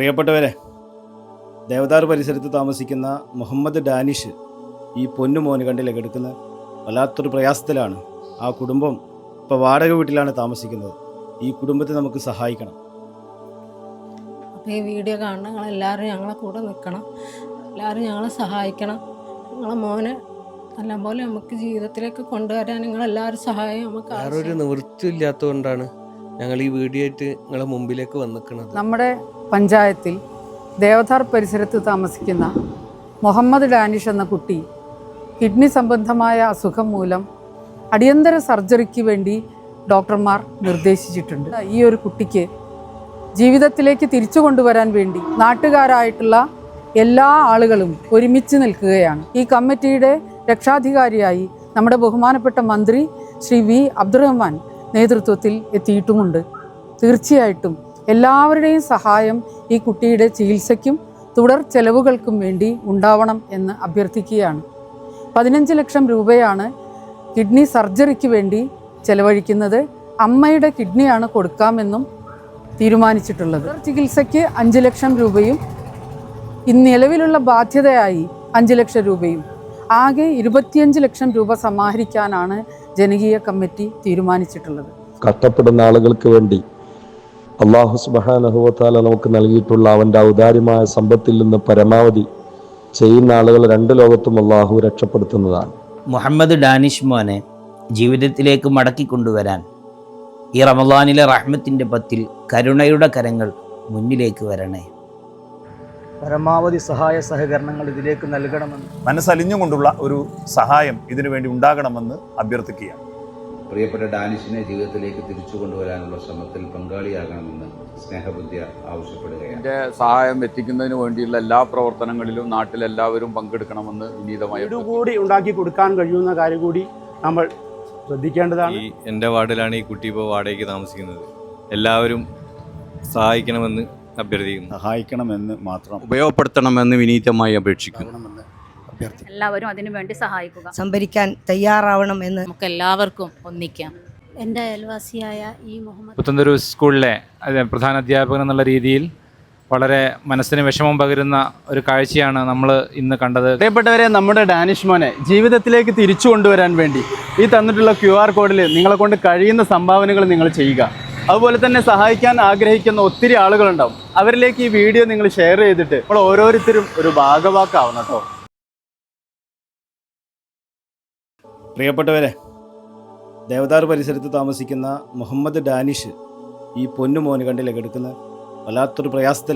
പ്രിയപ്പെട്ടവരെ ദേവദാർ പരിസരത്ത് താമസിക്കുന്ന മുഹമ്മദ് ഡാനിഷ് ഈ പൊന്നുമോന് കണ്ടില്ലേ കിടക്കുന്നത്? വല്ലാത്തൊരു പ്രയാസത്തിലാണ്. ആ കുടുംബം ഇപ്പോൾ വാടക വീട്ടിലാണ് താമസിക്കുന്നത്. ഈ കുടുംബത്തെ നമുക്ക് സഹായിക്കണം. അപ്പോൾ ഈ വീഡിയോ കാണണം നിങ്ങളെല്ലാവരും ഞങ്ങളെ കൂടെ നിൽക്കണം. എല്ലാവരും ഞങ്ങളെ സഹായിക്കണം. ഞങ്ങളെ മോനെ നല്ലപോലെ നമുക്ക് ജീവിതത്തിലേക്ക് കൊണ്ടുവരാൻ നിങ്ങളെല്ലാവരും സഹായം നമുക്ക് വേറൊരു നിവൃത്തി നിവൃത്തിയില്ലാത്തതുകൊണ്ടാണ് ഞങ്ങൾ ഈ വീഡിയോ ആയിട്ട് നിങ്ങളെ മുമ്പിലേക്ക് വന്നിക്കുന്നത് നമ്മുടെ പഞ്ചായത്തിൽ ദേവധാർ പരിസരത്ത് താമസിക്കുന്ന മുഹമ്മദ് ഡാനിഷ് എന്ന കുട്ടി കിഡ്നി സംബന്ധമായ അസുഖം മൂലം അടിയന്തര സർജറിക്ക് വേണ്ടി ഡോക്ടർമാർ നിർദ്ദേശിച്ചിട്ടുണ്ട്. ഈ ഒരു കുട്ടിക്ക് ജീവിതത്തിലേക്ക് തിരിച്ചു കൊണ്ടുവരാൻ വേണ്ടി നാട്ടുകാരായിട്ടുള്ള എല്ലാ ആളുകളും ഒരുമിച്ച് നിൽക്കുകയാണ്. ഈ കമ്മിറ്റിയുടെ രക്ഷാധികാരിയായി നമ്മുടെ ബഹുമാനപ്പെട്ട മന്ത്രി ശ്രീ വി അബ്ദുറഹ്മാൻ നേതൃത്വത്തിൽ എത്തിയിട്ടുമുണ്ട്. തീർച്ചയായിട്ടും എല്ലാവരുടെയും സഹായം ഈ കുട്ടിയുടെ ചികിത്സയ്ക്കും തുടർ ചെലവുകൾക്കും വേണ്ടി ഉണ്ടാവണം എന്ന് അഭ്യർത്ഥിക്കുകയാണ്. പതിനഞ്ച് ലക്ഷം രൂപയാണ് കിഡ്നി സർജറിക്ക് വേണ്ടി ചെലവഴിക്കുന്നത്. അമ്മയുടെ കിഡ്നിയാണ് കൊടുക്കാമെന്നും തീരുമാനിച്ചിട്ടുള്ളത്. ചികിത്സയ്ക്ക് അഞ്ച് ലക്ഷം രൂപയും നിലവിലുള്ള ബാധ്യതയായി അഞ്ച് ലക്ഷം രൂപയും. ആകെ ഇരുപത്തിയഞ്ച് ലക്ഷം രൂപ സമാഹരിക്കാനാണ് ജനകീയ കമ്മിറ്റി തീരുമാനിച്ചിട്ടുള്ളത്. കഷ്ടപ്പെടുന്ന ആളുകൾക്ക് വേണ്ടി അള്ളാഹു സുബാനഹുവത്താല നമുക്ക് നൽകിയിട്ടുള്ള അവന്റെ ഔദാര്യമായ സമ്പത്തിൽ നിന്ന് പരമാവധി ചെയ്യുന്ന ആളുകൾ രണ്ട് ലോകത്തും അള്ളാഹു രക്ഷപ്പെടുത്തുന്നതാണ്. മുഹമ്മദ് ഡാനിഷ് മോനെ ജീവിതത്തിലേക്ക് മടക്കി കൊണ്ടുവരാൻ ഈ റമദാനിലെ റഹ്മത്തിന്റെ പത്തിൽ കരുണയുടെ കരങ്ങൾ മുന്നിലേക്ക് വരണേ. പരമാവധി സഹായ സഹകരണങ്ങൾ ഇതിലേക്ക് നൽകണമെന്ന് മനസ്സലിഞ്ഞുകൊണ്ടുള്ള ഒരു സഹായം ഇതിനു വേണ്ടി ഉണ്ടാകണമെന്ന് അഭ്യർത്ഥിക്കുകയാണ്. പ്രിയപ്പെട്ട ഡാനിഷിനെ ജീവിതത്തിലേക്ക് തിരിച്ചു കൊണ്ടുവരാനുള്ള ശ്രമത്തിൽ പങ്കാളിയാകണമെന്ന് സ്നേഹബുദ്ധ്യ ആവശ്യപ്പെടുകയാണ്. എന്റെ സഹായം എത്തിക്കുന്നതിന് വേണ്ടിയുള്ള എല്ലാ പ്രവർത്തനങ്ങളിലും നാട്ടിലെല്ലാവരും പങ്കെടുക്കണമെന്ന് വിനീതമായി കൂടി ഉണ്ടാക്കി കൊടുക്കാൻ കഴിയുന്ന കാര്യം കൂടി നമ്മൾ ശ്രദ്ധിക്കേണ്ടതാണ്. ഈ എന്റെ വാർഡിലാണ് ഈ കുട്ടി ഇപ്പോൾ വാടകയ്ക്ക് താമസിക്കുന്നത്. എല്ലാവരും സഹായിക്കണമെന്ന് അഭ്യർത്ഥിക്കുന്നു. സഹായിക്കണമെന്ന് മാത്രം ഉപയോഗപ്പെടുത്തണമെന്ന് വിനീതമായി അപേക്ഷിക്കുന്നു. അഭ്യർത്ഥിക്കുന്നു. എല്ലാവരും അതിനു വേണ്ടി സഹായിക്കുക. സംഭരിക്കാൻ തയ്യാറാവണം എന്ന് നമുക്ക് എല്ലാവർക്കും ഒന്നിക്കാം. എന്റെ അയൽവാസിയായ ഈ മുഹമ്മദ് പുത്തന്തൂർ സ്കൂളിലെ പ്രധാന അധ്യാപകൻ എന്നുള്ള രീതിയിൽ വളരെ മനസ്സിന് വിഷമം പകരുന്ന ഒരു കാഴ്ചയാണ് നമ്മൾ ഇന്ന് കണ്ടത്. പ്രിയപ്പെട്ടവരെ നമ്മുടെ ഡാനിഷ് മോനെ ജീവിതത്തിലേക്ക് തിരിച്ചു കൊണ്ടുവരാൻ വേണ്ടി ഈ തന്നിട്ടുള്ള ക്യു ആർ കോഡിൽ നിങ്ങളെ കൊണ്ട് കഴിയുന്ന സംഭാവനകൾ നിങ്ങൾ ചെയ്യുക. അതുപോലെ തന്നെ സഹായിക്കാൻ ആഗ്രഹിക്കുന്ന ഒത്തിരി ആളുകളുണ്ടാവും. അവരിലേക്ക് ഈ വീഡിയോ നിങ്ങൾ ഷെയർ ചെയ്തിട്ട് നമ്മൾ ഓരോരുത്തരും ഒരു ഭാഗവാക്കാവണം കേട്ടോ. പ്രിയപ്പെട്ടവരെ ദേവദാർ പരിസരത്ത് താമസിക്കുന്ന മുഹമ്മദ് ഡാനിഷ് ഈ പൊന്നുമോന് മോനുകണ്ടിലേക്ക് എടുക്കുന്ന വല്ലാത്തൊരു പ്രയാസത്തിലാണ്